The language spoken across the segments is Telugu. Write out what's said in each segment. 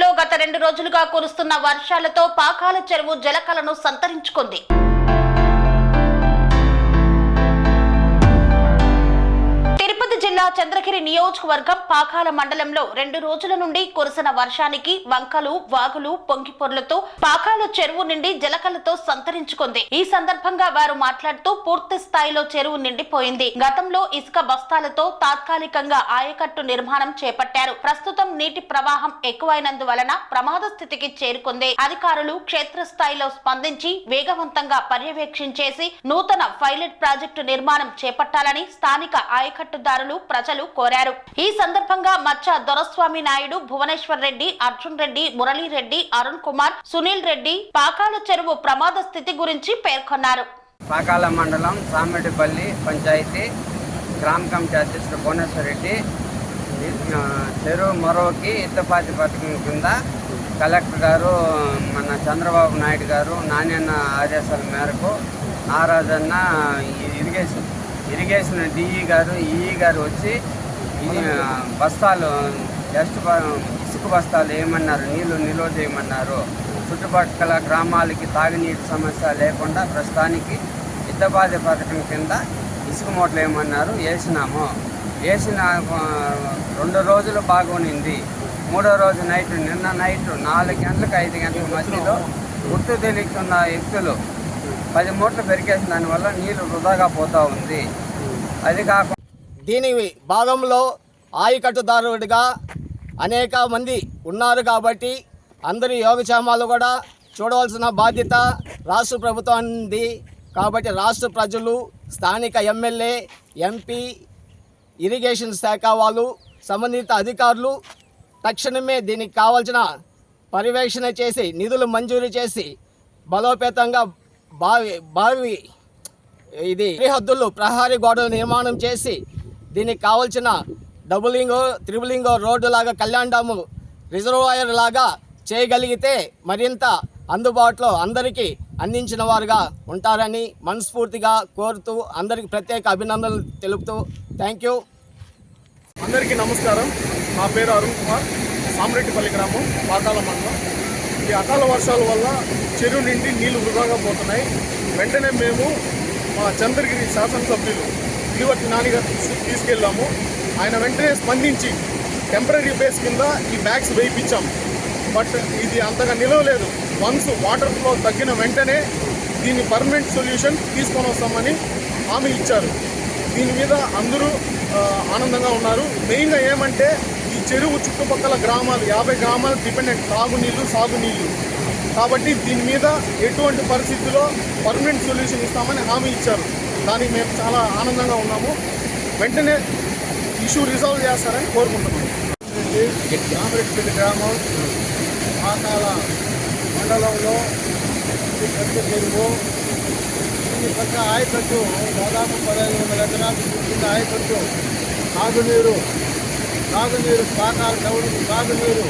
మండలంలో గత రెండు రోజులుగా కురుస్తున్న వర్షాలతో పాకాల చెరువు జలకలను సంతరించుకుంది. చంద్రగిరి నియోజకవర్గం పాకాల మండలంలో రెండు రోజుల నుండి కురిసిన వర్షానికి వంకలు వాగులు పొంగిపొర్లతో పాకాల చెరువు నిండి జలకలతో సంతరించుకుంది. ఈ సందర్భంగా వారు మాట్లాడుతూ పూర్తి స్థాయిలో చెరువు నిండిపోయింది. గతంలో ఇసుక బస్తాలతో తాత్కాలికంగా ఆయకట్టు నిర్మాణం చేపట్టారు. ప్రస్తుతం నీటి ప్రవాహం ఎక్కువైనందువలన ప్రమాద స్థితికి చేరుకుంది. అధికారులు క్షేత్రస్థాయిలో స్పందించి వేగవంతంగా పర్యవేక్షించేసి నూతన పైలట్ ప్రాజెక్టు నిర్మాణం చేపట్టాలని స్థానిక ఆయకట్టుదారులు ప్రజలు కోరారు. ఈ సందర్భంగా మచ్చ దొరస్వామి నాయుడు భువనేశ్వర్ రెడ్డి అర్జున్ రెడ్డి మురళీ రెడ్డి అరుణ్ కుమార్ సునీల్ రెడ్డి పాకాల చెరువు ప్రమాద స్థితి గురించి పేర్కొన్నారు. పాకాల మండలం సామెడిపల్లి పంచాయతీ గ్రామ కమిటీ అధ్యక్షుడు భువనేశ్వర్ రెడ్డి చెరువు మరోకి ఇద్దపాతి పథకం కింద కలెక్టర్ గారు మన చంద్రబాబు నాయుడు గారు నాణ్యన్న ఆదేశాల మేరకు నారాజన్న ఇరిగేషన్ ఇరిగేషన్ డిఈ గారు ఈఈ గారు వచ్చి ఈ బస్తాలు జస్ట్ ఇసుక బస్తాలు ఏమన్నారు? నీళ్ళు నిల్వ చేయమన్నారు. చుట్టుపక్కల గ్రామాలకి తాగునీటి సమస్య లేకుండా ప్రస్తుతానికి యుద్ధబాధ పథకం కింద ఇసుక మూటలు ఏమన్నారు? వేసినాము వేసిన రెండు రోజులు బాగునింది మూడో రోజు నైట్ నిన్న నైట్ నాలుగు గంటలకు ఐదు గంటల మధ్యలో గుర్తు తెలియకున్న వ్యక్తులు పది మూట్లు పెరిగేసిన దానివల్ల నీళ్ళు వృధాగా పోతూ ఉంది. అది కాకుండా దీని భాగంలో ఆయకట్టుదారుడిగా అనేక మంది ఉన్నారు కాబట్టి అందరి యోగక్షేమాలు కూడా చూడవలసిన బాధ్యత రాష్ట్ర ప్రభుత్వానికి కాబట్టి రాష్ట్ర ప్రజలు స్థానిక ఎమ్మెల్యే ఎంపీ ఇరిగేషన్ శాఖ వాళ్ళు సంబంధిత అధికారులు తక్షణమే దీనికి కావాల్సిన పర్యవేక్షణ చేసి నిధులు మంజూరు చేసి బలోపేతంగా బావి బావి ఇది సరిహద్దులు ప్రహారీ గోడలు నిర్మాణం చేసి దీనికి కావలసిన డబులింగ్ త్రిబులింగ్ రోడ్డు లాగా కళ్యాణ్ డాము రిజర్వాయర్ లాగా చేయగలిగితే మరింత అందుబాటులో అందరికీ అందించిన వారుగా ఉంటారని మనస్ఫూర్తిగా కోరుతూ అందరికీ ప్రత్యేక అభినందనలు తెలుపుతూ థ్యాంక్ యూ. అందరికీ నమస్కారం. నా పేరు అరుణ్ కుమార్. సామరెడ్డిపల్లి గ్రామం పాతాల మండలం. ఈ అకాల వర్షాల వల్ల చెరువు నిండి నీళ్ళు వృధాగా పోతున్నాయి. వెంటనే మేము మా చంద్రగిరి శాసనసభ్యులు ఇరువట్టి నానిగారు తీసు- తీసుకెళ్ళాము. ఆయన వెంటనే స్పందించి టెంపరీ బేస్ కింద ఈ బ్యాగ్స్ వేయించాం బట్ ఇది అంతగా నిలవలేదు. వన్స్ వాటర్ ఫ్లో తగ్గిన వెంటనే దీన్ని పర్మనెంట్ సొల్యూషన్ తీసుకొని వస్తామని హామీ ఇచ్చారు. దీని మీద అందరూ ఆనందంగా ఉన్నారు. మెయిన్గా ఏమంటే చెరువు చుట్టుపక్కల గ్రామాలు యాభై గ్రామాలు డిపెండెంట్ తాగునీళ్ళు సాగునీళ్ళు కాబట్టి దీని మీద ఎటువంటి పరిస్థితుల్లో పర్మనెంట్ సొల్యూషన్ ఇస్తామని హామీ ఇచ్చారు. దానికి మేము చాలా ఆనందంగా ఉన్నాము. వెంటనే ఇష్యూ రిజాల్వ్ చేస్తారని కోరుకుంటున్నాము రామరెడ్డిపల్లి గ్రామం పాకాల మండలంలో ఈ చెరువు. ఈ పక్క ఆయకట్టు దాదాపు పదహైదు వందల ఎకరాలు కింద ఆయకట్టు తాగునీరు. సాగునీరు పాకాల డౌన్ సాగునీరు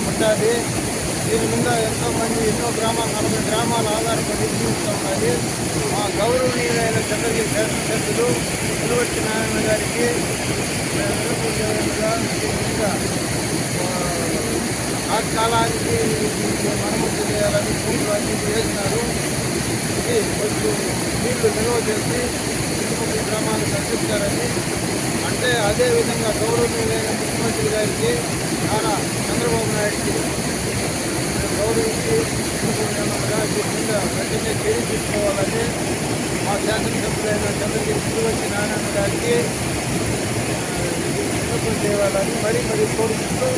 ఉంటుంది దీని మీద ఎంతోమంది ఎన్నో గ్రామాలు నలభై గ్రామాలు ఆధారపడి జీవిస్తూ మా గౌరవనీయులైన చంద్రగిరి శాసనసభ్యులు నిలవట్టి నారాయణ గారికి ఆ కాలానికి మరమ్మతు చేయాలని పూర్తి అన్ని చేసినారు ఇది కొంచెం నీళ్ళు నిల్వ చేసి చుట్టుపక్కల గ్రామాలు తగ్గిస్తారని అంటే అదేవిధంగా గౌరవనీయులైన ముఖ్యమంత్రి గారికి నారా చంద్రబాబు నాయుడికి గౌరవించి చుట్టుపక్కల వెంటనే చర్య తీసుకోవాలని మా శాసనసభ్యులైన చంద్రగిరి తిరువచ్చి నారాయణ గారికి ఆ, విన్నపం చేయాలని మరీ మరీ కోరుకుంటూ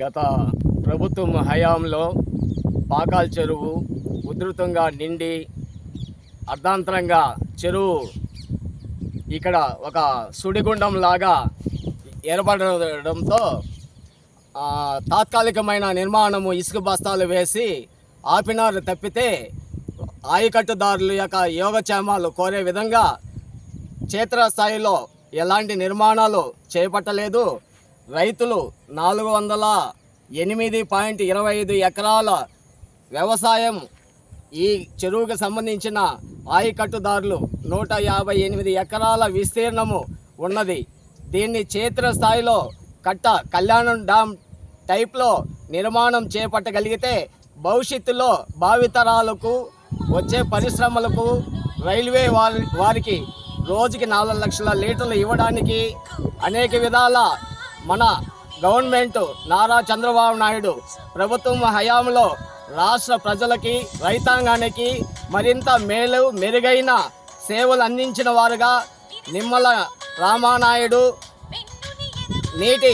గత ప్రభుత్వం హయాంలో పాకాల చెరువు ఉధృతంగా నిండి అర్ధాంతరంగా చెరువు ఇక్కడ ఒక సుడిగుండం లాగా ఏర్పడడంతో తాత్కాలికమైన నిర్మాణము ఇసుక బస్తాలు వేసి ఆపినారు తప్పితే ఆయకట్టుదారుల యొక్క యోగక్షేమాలు కోరే విధంగా క్షేత్రస్థాయిలో ఎలాంటి నిర్మాణాలు చేపట్టలేదు. రైతులు నాలుగు వందల ఎనిమిది పాయింట్ ఇరవై ఐదు ఎకరాల వ్యవసాయం ఈ చెరువుకు సంబంధించిన ఆయకట్టుదారులు నూట యాభై ఎనిమిది ఎకరాల విస్తీర్ణము ఉన్నది. దీన్ని క్షేత్ర స్థాయిలో కట్ట కళ్యాణం డ్యామ్ టైప్లో నిర్మాణం చేపట్టగలిగితే భవిష్యత్తులో భావితరాలకు వచ్చే పరిశ్రమలకు రైల్వే వారి వారికి రోజుకి నాలుగు లక్షల లీటర్లు ఇవ్వడానికి అనేక విధాల మన గవర్నమెంట్ నారా చంద్రబాబు నాయుడు ప్రభుత్వం హయాంలో రాష్ట్ర ప్రజలకి రైతాంగానికి మరింత మేలు మెరుగైన సేవలు అందించిన వారుగా నిమ్మల రామానాయుడు. నీటి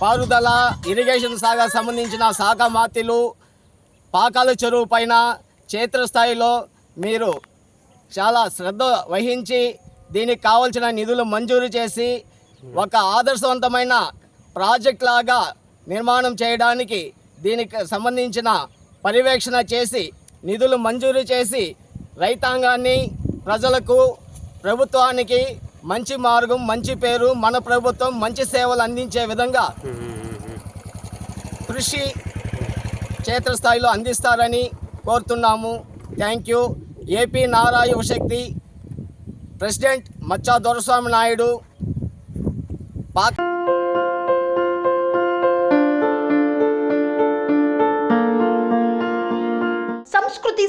పారుదల ఇరిగేషన్ శాఖ సంబంధించిన శాఖ మాత్రులు పాకాల చెరువు పైన క్షేత్రస్థాయిలో మీరు చాలా శ్రద్ధ వహించి దీనికి కావలసిన నిధులు మంజూరు చేసి ఒక ఆదర్శవంతమైన ప్రాజెక్ట్ లాగా నిర్మాణం చేయడానికి దీనికి సంబంధించిన పర్యవేక్షణ చేసి నిధులు మంజూరు చేసి రైతాంగాన్ని ప్రజలకు ప్రభుత్వానికి మంచి మార్గం మంచి పేరు మన ప్రభుత్వం మంచి సేవలు అందించే విధంగా కృషి క్షేత్రస్థాయిలో అందిస్తారని కోరుతున్నాము. Thank you AP Nara Yuvashakti president Maccha Doraswamy Naidu tem